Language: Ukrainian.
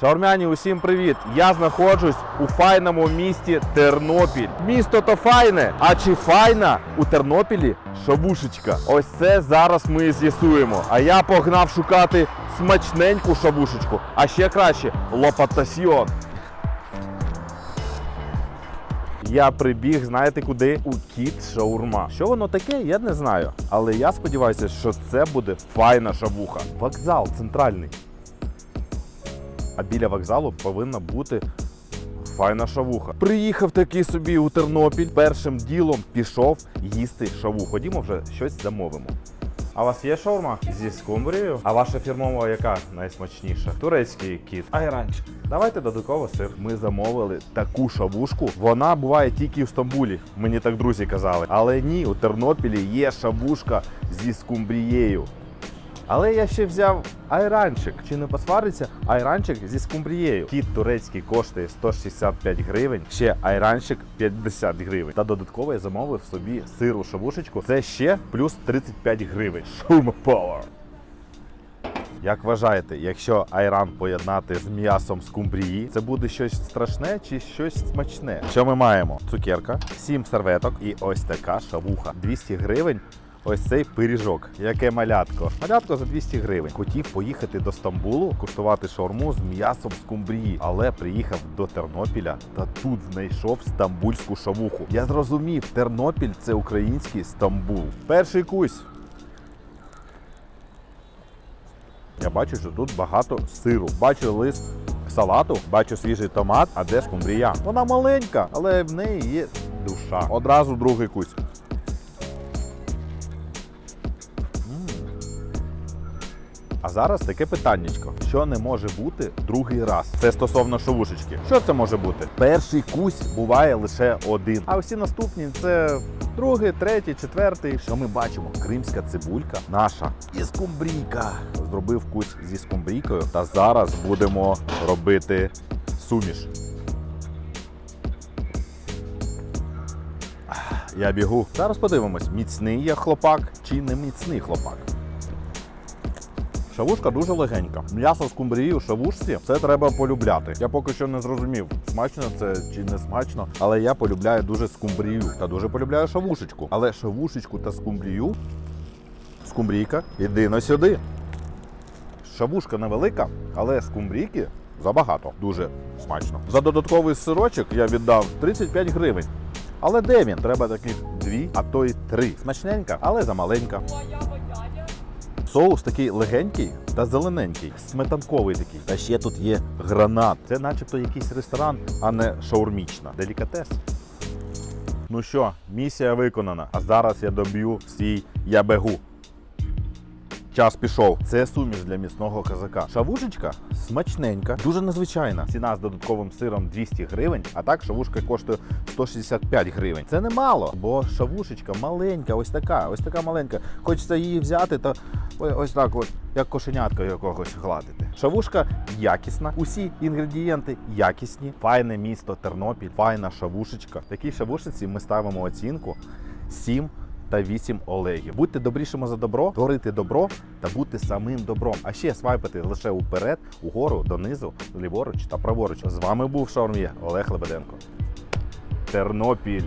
Шаурмяні, усім привіт! Я знаходжусь у файному місті Тернопіль. Місто то файне, а чи файна у Тернопілі шабушечка? Ось це зараз ми з'ясуємо. А я погнав шукати смачненьку шабушечку, а ще краще лопатасьйон. Я прибіг, знаєте куди? У кіт шаурма. Що воно таке, я не знаю. Але я сподіваюся, що це буде файна шавуха. Вокзал центральний. А біля вокзалу повинна бути файна шавуха. Приїхав таки собі у Тернопіль. Першим ділом пішов їсти шаву. Ходімо вже щось замовимо. А у вас є шаурма зі скумбрією? А ваша фірмова яка найсмачніша? Турецький кіт. Айранчик. Давайте додатково сир. Ми замовили таку шавушку. Вона буває тільки в Стамбулі. Мені так друзі казали. Але ні, у Тернопілі є шавушка зі скумбрією. Але я ще взяв айранчик. Чи не посвариться айранчик зі скумбрією? Кіт турецький коштує 165 гривень, ще айранчик 50 гривень. Та додатково я замовив собі сиру шавушечку. Це ще плюс 35 гривень. Шурма Power. Як вважаєте, якщо айран поєднати з м'ясом скумбрії, це буде щось страшне чи щось смачне? Що ми маємо? Цукерка, 7 серветок і ось така шавуха. 200 гривень. Ось цей пиріжок, яке малятко. Малятко за 200 гривень. Хотів поїхати до Стамбулу, куштувати шаурму з м'ясом скумбрії, але приїхав до Тернопіля та тут знайшов стамбульську шавуху. Я зрозумів, Тернопіль це український Стамбул. Перший кусь. Я бачу, що тут багато сиру. Бачу лист салату, бачу свіжий томат, а де скумбрія. Вона маленька, але в неї є душа. Одразу другий кусь. А зараз таке питаннячко. Що не може бути другий раз? Це стосовно шовушечки. Що це може бути? Перший кусь буває лише один, а всі наступні це другий, третій, четвертий. Що ми бачимо? Кримська цибулька наша і скумбрійка. Зробив кусь зі скумбрійкою, та зараз будемо робити суміш. Я бігу. Зараз подивимось, міцний є хлопак чи не міцний хлопак. Шавушка дуже легенька. М'ясо з кумбрії у шавушці це треба полюбляти. Я поки що не зрозумів, смачно це чи не смачно, але я полюбляю дуже скумбрію та дуже полюбляю шавушечку. Але шавушечку та скумбрію. Скумбрійка, іди на сюди. Шавушка невелика, але скумбрійки забагато. Дуже смачно. За додатковий сирочок я віддав 35 гривень. Але де він? Треба таких дві, а то й три. Смачненька, але замаленька. Соус такий легенький та зелененький, сметанковий такий. Та ще тут є гранат. Це начебто якийсь ресторан, а не шаурмічна. Делікатес. Ну що, місія виконана. А зараз я доб'ю свій ябегу. Час пішов. Це суміш для міцного казака. Шавушечка смачненька, дуже незвичайна. Ціна з додатковим сиром 200 гривень, а так шавушка коштує 165 гривень. Це немало, бо шавушечка маленька, ось така, ось така маленька. Хочеться її взяти та ось так, от, як кошенятка якогось гладити. Шавушка якісна, усі інгредієнти якісні. Файне місто Тернопіль, файна шавушечка. Такій шавушечці ми ставимо оцінку 7 та 8 Олегів. Будьте добрішими за добро, творити добро та бути самим добром. А ще свайпати лише уперед, угору, донизу, ліворуч та праворуч. З вами був Шаурмє Олег Лебеденко. Тернопіль.